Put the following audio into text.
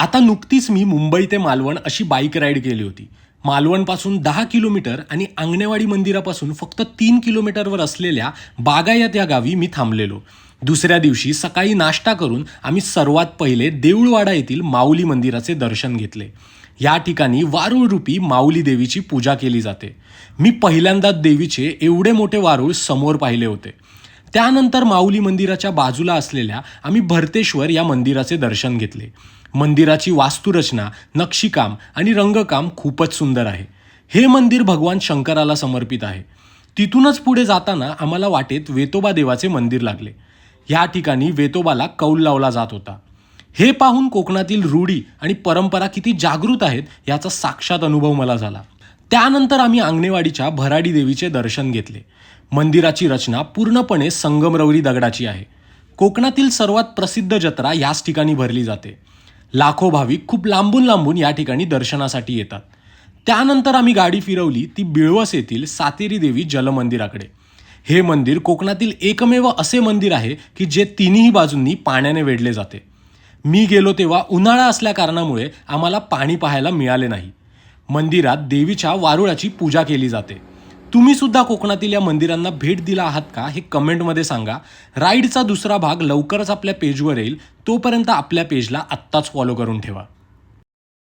आता नुकतीच मी मुंबई ते मालवण अशी बाईक राईड केली होती. मालवणपासून दहा किलोमीटर आणि आंगणेवाडी मंदिरापासून फक्त तीन किलोमीटरवर असलेल्या बागायत या गावी मी थांबलेलो. दुसऱ्या दिवशी सकाळी नाश्ता करून आम्ही सर्वात पहिले देऊळवाडा येथील माऊली मंदिराचे दर्शन घेतले. या ठिकाणी वारुळ रूपी माऊली देवीची पूजा केली जाते. मी पहिल्यांदाच देवीचे एवढे मोठे वारुळ समोर पाहिले होते. त्यानंतर माऊली मंदिराच्या बाजूला असलेल्या आम्ही भरतेश्वर या मंदिराचे दर्शन घेतले. मंदिराची वास्तुरचना नक्षीकाम आणि रंगकाम खूपच सुंदर आहे. हे मंदिर भगवान शंकराला समर्पित आहे. तिथूनच पुढे जाताना आम्हाला वाटेत वेतोबा देवाचे मंदिर लागले. या ठिकाणी वेतोबाला कौल लावला जात होता. हे पाहून कोकणातील रूढी आणि परंपरा किती जागृत आहेत याचा साक्षात अनुभव मला झाला. त्यानंतर आम्ही आंगणेवाडीच्या भराडी देवीचे दर्शन घेतले. मंदिराची रचना पूर्णपणे संगमरवरी दगडाची आहे. कोकणातील सर्वात प्रसिद्ध जत्रा याच ठिकाणी भरली जाते. लाखो भाविक खूप लांबून लांबून या ठिकाणी दर्शनासाठी येतात. त्यानंतर आम्ही गाडी फिरवली ती बिळवस येथील सातेरी देवी जलमंदिराकडे. हे मंदिर कोकणातील एकमेव असे मंदिर आहे की जे तिन्ही बाजूंनी पाण्याने वेढले जाते. मी गेलो तेव्हा उन्हाळा असल्या कारणामुळे आम्हाला पाणी पाहायला मिळाले नाही. मंदिरात देवीच्या वारुळाची पूजा केली जाते. तुम्ही सुद्धा कोकणातील या मंदिरांना भेट दिला आहात का हे कमेंटमध्ये सांगा. राईडचा दुसरा भाग लवकरच आपल्या पेजवर येईल. तोपर्यंत आपल्या पेजला आत्ताच फॉलो करून ठेवा.